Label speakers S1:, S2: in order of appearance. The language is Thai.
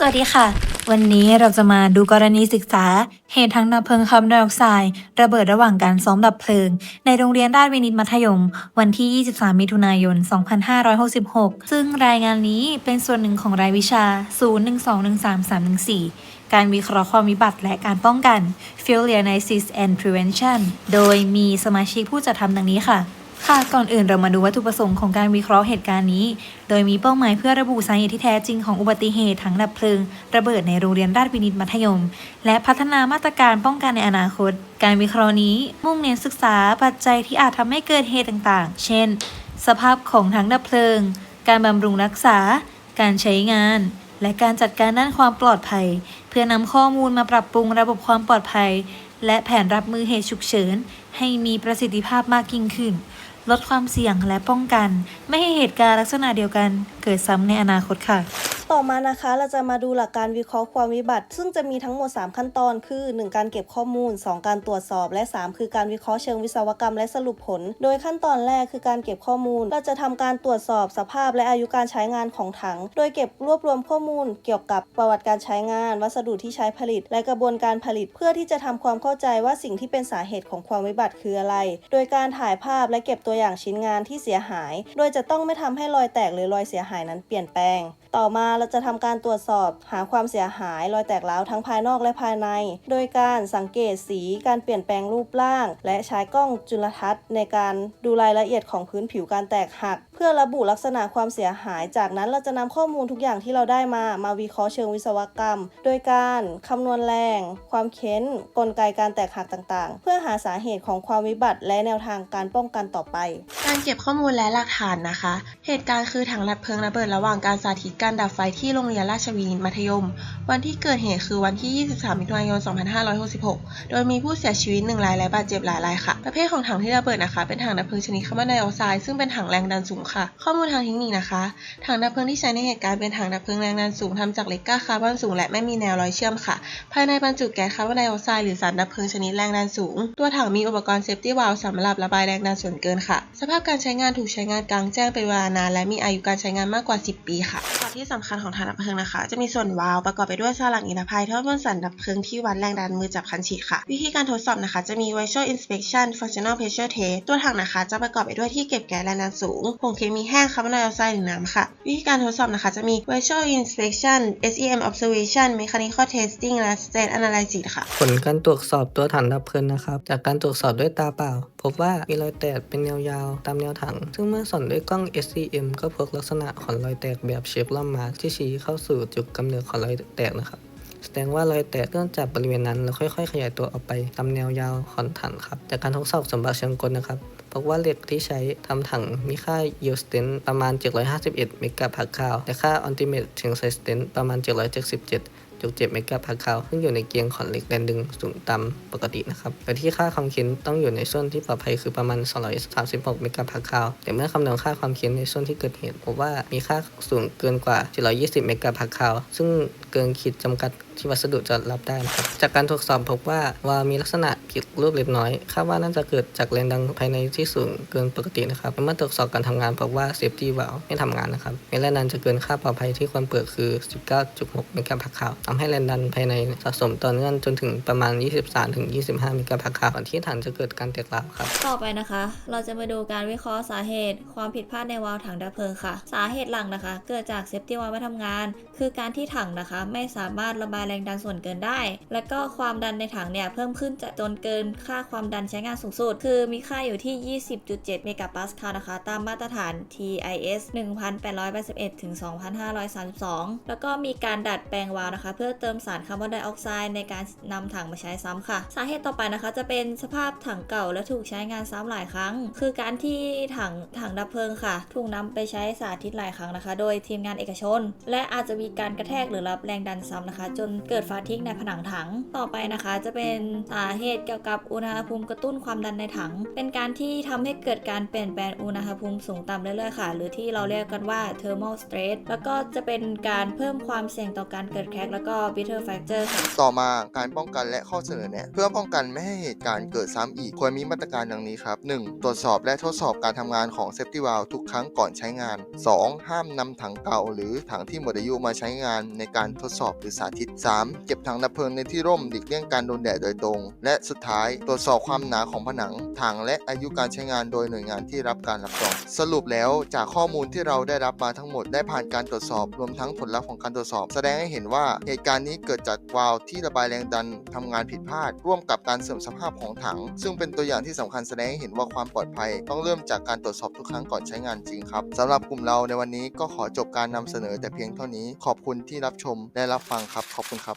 S1: สวัสดีค่ะ วันนี้เราจะมาดูกรณีศึกษา เหตุทั้งดับเพลิงคาร์บอนไดออกไซด์ระเบิดระหว่างการซ้อมดับเพลิง ในโรงเรียนราชวินิตมัธยม วันที่ 23 มิถุนายน 2566 ซึ่งรายงานนี้เป็นส่วนหนึ่งของรายวิชา 0121334 การวิเคราะห์ความวิบัติและการป้องกัน Failure Analysis and Prevention โดยมีสมาชิกผู้จัดทำดังนี้ค่ะ ค่ะก่อนอื่นเรามาดูวัตถุประสงค์ของการวิเคราะห์เหตุการณ์นี้ โดยมีเป้าหมายเพื่อระบุสาเหตุที่แท้จริงของอุบัติเหตุทั้งดับเพลิง ระเบิดในโรงเรียนราชวินิตมัธยม และพัฒนามาตรการป้องกันในอนาคต การวิเคราะห์นี้ มุ่งเน้นศึกษาปัจจัยที่อาจทำให้เกิดเหตุต่างๆ เช่น สภาพของทั้งดับเพลิง การบำรุงรักษา การใช้งาน และการจัดการด้านความปลอดภัย เพื่อนำข้อมูลมาปรับปรุงระบบความปลอดภัย และแผนรับมือเหตุฉุกเฉิน ให้มีประสิทธิภาพมากยิ่งขึ้น ลดความเสี่ยงและป้องกัน ไม่ให้เหตุการณ์ลักษณะเดียวกันเกิดซ้ำในอนาคตค่ะ
S2: ต่อมานะคะเราจะมาดูหลักการวิเคราะห์ความวิบัติ ซึ่งจะมีทั้งหมด 3 ขั้นตอน คือ 1 การเก็บข้อมูล 2 การตรวจสอบ และ 3 คือการวิเคราะห์เชิงวิศวกรรมและสรุปผล โดยขั้นตอนแรกคือการเก็บข้อมูล เราจะทำการตรวจสอบสภาพและอายุการใช้งานของถัง โดยเก็บรวบรวมข้อมูล เกี่ยวกับประวัติการใช้งาน วัสดุที่ใช้ผลิต และกระบวนการผลิต เพื่อที่จะทำความเข้าใจว่าสิ่งที่เป็นสาเหตุของความวิบัติคืออะไร โดยการถ่ายภาพและเก็บตัวอย่างชิ้นงานที่เสียหาย โดยจะต้องไม่ทำให้รอยแตกหรือรอยเสียหายนั้นเปลี่ยนแปลง ต่อมาเราจะทำการตรวจสอบหาความเสียหาย รอยแตกร้าวทั้งภายนอกและภายใน โดยการสังเกตสีการเปลี่ยนแปลงรูปร่าง และใช้กล้องจุลทรรศน์ในการดูรายละเอียดของพื้นผิวการแตกหัก เพื่อระบุลักษณะความเสียหาย จากนั้นเราจะนำข้อมูลทุกอย่างที่เราได้มามาวิเคราะห์เชิงวิศวกรรม โดยการคำนวณแรง ความเค้น กลไกการแตกหักต่างๆ เพื่อหาสาเหตุของความวิบัติ และแนวทางการป้องกันต่อไป
S3: การเก็บข้อมูลและหลักฐานนะคะ เหตุการณ์คือถังดับเพลิงระเบิดระหว่างการสาธิตการการดับไฟที่โรงเรียนราชวินิตมัธยม วันที่เกิดเหตุคือวันที่ 23 มิถุนายน 2566 โดยมีผู้เสียชีวิตหนึ่งรายและบาดเจ็บหลายรายค่ะ ประเภทของถังที่ระเบิดนะคะ เป็นถังดับเพลิงชนิดคาร์บอนไดออกไซด์ซึ่งเป็นถังแรงดันสูงค่ะ ข้อมูลทางเทคนิคนะคะ ถังดับเพลิงที่ใช้ในเหตุการณ์เป็นถังดับเพลิงแรงดันสูงทำจากเหล็กก้าคาร์บอนสูงและไม่มีแนวรอยเชื่อมค่ะ ภายในบรรจุแก๊สคาร์บอนไดออกไซด์หรือสารดับเพลิงชนิดแรงดันสูง ตัวถังมีอุปกรณ์เซฟตี้วาล์วสำหรับระบายแรงดันส่วนเกินค่ะ สภาพการใช้งานถูกใช้งานกลางแจ้งเป็นเวลานานและมีอายุการใช้งานมากกว่า 10 ปีค่ะส่วนที่สำคัญของถังดับเพลิงนะคะ จะมีส่วนวาล์วประกอบไปด้วยฉลากนิรภัยเท่อบนสันดับเพลิงที่วัดแรงดันมือจับคันฉีดค่ะ วิธีการทดสอบนะคะ จะมี visual inspection functional pressure test ตัวถังนะคะ จะประกอบไปด้วยที่เก็บแก๊สแรงดันสูงผงเคมีแห้งคาร์บอนไดออกไซด์หรือน้ำค่ะ วิธีการทดสอบนะคะ จะมี visual inspection SEM observation mechanical testing และ state analysis ค่ะ
S4: ผลการตรวจสอบตัวถังดับเพลิงนะครับ จากการตรวจสอบด้วยตาเปล่าพบว่ามีรอยแตกเป็นแนวยาวตามแนวถัง ซึ่งเมื่อส่องด้วยกล้อง SCM ก็พบลักษณะของรอยแตกแบบเชฟลอมมาร์ที่ชี้เข้าสู่จุดกำเนิดของรอยแตกนะครับแสดงว่ารอยแตกเริ่มจากบริเวณนั้นแล้วค่อยๆ ขยายตัวออกไปตามแนวยาวของถังครับ จากการทดสอบสมบัติเชิงกลนะครับพบว่าเหล็กที่ใช้ทำถังมีค่า yield strength ประมาณ 751 เมกะพาสคาลและค่า ultimate tensile strength ประมาณ 777 จุดเจ็ดเมกะพาสคาลซึ่งอยู่ในเกณฑ์ของเหล็กแรงดึงสูงต่ำปกตินะครับโดยที่ค่าความเค้นต้องอยู่ในส่วนที่ปลอดภัยคือประมาณ 236 เมกะพาสคาลแต่เมื่อคำนวณค่าความเค้นในส่วนที่เกิดเหตุพบว่ามีค่าสูงเกินกว่า720 เมกะพาสคาลซึ่งเกินขีดจำกัดที่วัสดุจะรับได้นะครับ จากการตรวจสอบพบว่าวามีลักษณะผิดรูปเล็กน้อยคาดว่าน่าจะเกิดจากแรงดันภายในที่สูงเกินปกตินะครับและเมื่อตรวจสอบการทำงานพบว่าเซฟตี้วาล์วไม่ทำงานนะครับแม้แรงดันจะเกินค่าปลอดภัยที่ควรเปิดคือ 19.6 เมกะพาสคาลทำให้แรงดันภายในสะสมต่อเนื่องจนถึงประมาณ 23-25เมกะพาสคาลก่อนที่ถังจะเกิดการแตกร้าวครับ
S5: ต่อไปนะคะ เราจะมาดูการวิเคราะห์สาเหตุ ความผิดพลาดในวาล์วถังดับเพลิงค่ะ สาเหตุหลักนะคะ เกิดจากเซฟตี้วาล์วไม่ทำงาน คือการที่ถังนะคะ ไม่สามารถระบายแรงดันส่วนเกินได้ และก็ความดันในถังเนี่ยเพิ่มขึ้นจะจนเกินค่าความดันใช้งานสูงสุด คือมีค่าอยู่ที่ 20.7 เมกะปาสคาลนะคะ ตามมาตรฐาน TIS 1881ถึง2532 แล้วก็มีการดัดแปลงวาล์วนะคะเพื่อเติมสารคาร์บอนไดออกไซด์ในการนำถังมาใช้ซ้ำค่ะ สาเหตุต่อไปนะคะจะเป็นสภาพถังเก่าและถูกใช้งานซ้ำหลายครั้ง คือการที่ถังถังดับเพลิงค่ะ ถูกนำไปใช้สาธิตหลายครั้งนะคะ โดยทีมงานเอกชน และอาจจะมีการกระแทกหรือรับแรงดันซ้ำนะคะ จนเกิดฟาทิ้งในผนังถังต่อไปนะคะ จะเป็นสาเหตุเกี่ยวกับอุณหภูมิกระตุ้นความดันในถัง เป็นการที่ทำให้เกิดการเปลี่ยนแปลงอุณหภูมิสูงต่ำเรื่อยๆค่ะ หรือที่เราเรียกกันว่า thermal stress แล้วก็จะเป็นการเพิ่มความเสี่ยงต่อการเกิดแครกแล้วก็ก็ bitter fracture ค่ะ
S6: ต่อมาการป้องกันและข้อเสนอแนะ เพื่อป้องกันไม่ให้เหตุการณ์เกิดซ้ำอีก ควรมีมาตรการดังนี้ครับ 1. ตรวจสอบและทดสอบการทำงานของ Safety Valve ทุกครั้งก่อนใช้งาน 2. ห้ามนำถังเก่า หรือถังที่หมดอายุมาใช้งานในการทดสอบหรือสาธิต 3. เก็บถังดับเพลิงในที่ร่มหลีกเลี่ยงการโดนแดดโดยตรง และสุดท้าย ตรวจสอบความหนาของผนัง ถังและอายุการใช้งานโดยหน่วยงานที่รับการรับรอง สรุปแล้วจากข้อมูลที่เราได้รับมาทั้งหมดได้ผ่านการตรวจสอบรวมทั้งผลลัพธ์ของการตรวจสอบ แสดงให้เห็นว่าเหตุการณ์นี้เกิดจากวาล์วที่ระบายแรงดันทำงานผิดพลาด ร่วมกับการเสื่อมสภาพของถัง ซึ่งเป็นตัวอย่างที่สำคัญแสดงให้เห็นว่าความปลอดภัย ต้องเริ่มจากการตรวจสอบทุกครั้งก่อนใช้งานจริงครับสำหรับกลุ่มเราในวันนี้ก็ขอจบการนำเสนอแต่เพียงเท่านี้ ขอบคุณที่รับชมและรับฟังครับ ขอบคุณครับ